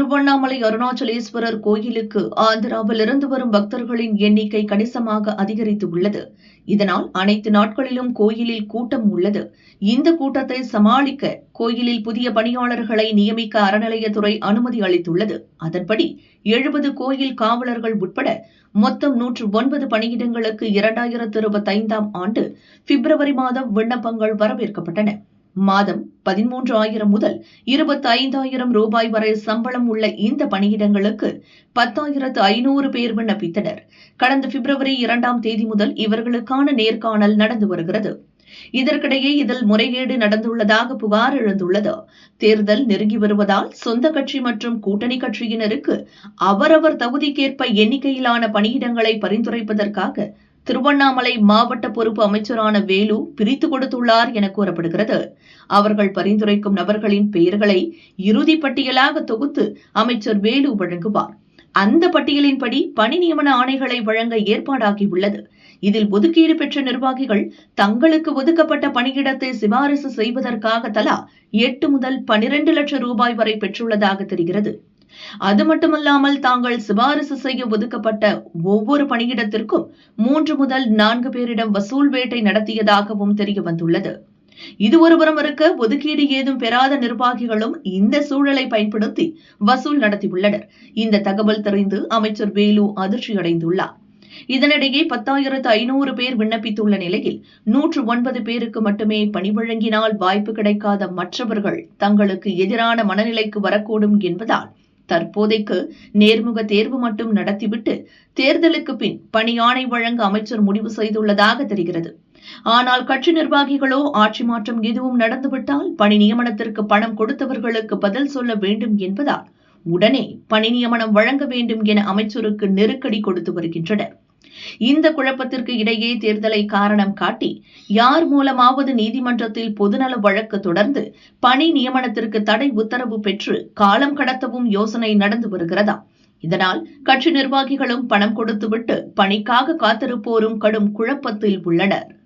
திருவண்ணாமலை அருணாச்சலேஸ்வரர் கோயிலுக்கு ஆந்திராவிலிருந்து வரும் பக்தர்களின் எண்ணிக்கை கணிசமாக அதிகரித்து உள்ளது இதனால் அனைத்து நாட்களிலும் கோயிலில் கூட்டம் உள்ளது. இந்த கூட்டத்தை சமாளிக்க கோயிலில் புதிய பணியாளர்களை நியமிக்க அறநிலையத்துறை அனுமதி அளித்துள்ளது. அதன்படி எழுபது கோயில் காவலர்கள் உட்பட மொத்தம் நூற்று ஒன்பது பணியிடங்களுக்கு இரண்டாயிரத்து இருபத்தைந்தாம் ஆண்டு பிப்ரவரி மாதம் விண்ணப்பங்கள் வரவேற்கப்பட்டன. மாதம் பதிமூன்று ஆயிரம் முதல் இருபத்தி ஐந்தாயிரம் ரூபாய் வரை சம்பளம் உள்ள இந்த பணியிடங்களுக்கு பத்தாயிரத்து ஐநூறு பேர் விண்ணப்பித்தனர். கடந்த பிப்ரவரி இரண்டாம் தேதி முதல் இவர்களுக்கான நேர்காணல் நடந்து வருகிறது. இதற்கிடையே இதில் முறைகேடு நடந்துள்ளதாக புகார் எழுந்துள்ளது. தேர்தல் நெருங்கி வருவதால் சொந்த கட்சி மற்றும் கூட்டணி கட்சியினருக்கு அவரவர் தகுதிக்கேற்ப எண்ணிக்கையிலான பணியிடங்களை பரிந்துரைப்பதற்காக திருவண்ணாமலை மாவட்ட பொறுப்பு அமைச்சரான வேலு பிரித்து கொடுத்துள்ளார் என கூறப்படுகிறது. அவர்கள் பரிந்துரைக்கும் நபர்களின் பெயர்களை இறுதி பட்டியலாக தொகுத்து அமைச்சர் வேலு வழங்குவார். அந்த பட்டியலின்படி பணி நியமன ஆணைகளை வழங்க ஏற்பாடாகியுள்ளது. இதில் ஒதுக்கீடு பெற்ற நிர்வாகிகள் தங்களுக்கு ஒதுக்கப்பட்ட பணியிடத்தை சிபாரிசு செய்வதற்காக தலா எட்டு முதல் பனிரெண்டு லட்சம் ரூபாய் வரை பெற்றுள்ளதாக தெரிகிறது. அது மட்டுமல்லாமல் தாங்கள் சிபாரிசு செய்ய ஒதுக்கப்பட்ட ஒவ்வொரு பணியிடத்திற்கும் மூன்று முதல் நான்கு பேரிடம் வசூல் வேட்டை நடத்தியதாகவும் தெரிய வந்துள்ளது. இது ஒருபுறம் இருக்க ஒதுக்கீடு ஏதும் பெறாத நிர்வாகிகளும் இந்த சூழலை பயன்படுத்தி வசூல் நடத்தியுள்ளனர். இந்த தகவல் தெரிந்து அமைச்சர் வேலு அதிர்ச்சியடைந்துள்ளார். இதனிடையே பத்தாயிரத்து ஐநூறு பேர் விண்ணப்பித்துள்ள நிலையில் நூற்று ஒன்பது பேருக்கு மட்டுமே பணி வழங்கினால் வாய்ப்பு கிடைக்காத மற்றவர்கள் தங்களுக்கு எதிரான மனநிலைக்கு வரக்கூடும் என்பதால் தற்போதைக்கு நேர்முக தேர்வு மட்டும் நடத்திவிட்டு தேர்தலுக்கு பின் பணியாணை வழங்க அமைச்சர் முடிவு செய்துள்ளதாக தெரிகிறது. ஆனால் கட்சி நிர்வாகிகளோ ஆட்சி மாற்றம் எதுவும் நடந்துவிட்டால் பணி நியமனத்திற்கு பணம் கொடுத்தவர்களுக்கு பதில் சொல்ல வேண்டும் என்பதால் உடனே பணி நியமனம் வழங்க வேண்டும் என அமைச்சருக்கு நெருக்கடி கொடுத்து வருகின்றனர். இந்த குழப்பத்திற்கு இடையே தேர்தலை காரணம் காட்டி யார் மூலமாவது நீதிமன்றத்தில் பொதுநல வழக்கு தொடர்ந்து பணி நியமனத்திற்கு தடை உத்தரவு பெற்று காலம் கடத்தவும் யோசனை நடந்து வருகிறதா? இதனால் கட்சி நிர்வாகிகளும் பணம் கொடுத்துவிட்டு பணிக்காக காத்திருப்போரும் கடும் குழப்பத்தில் உள்ளனர்.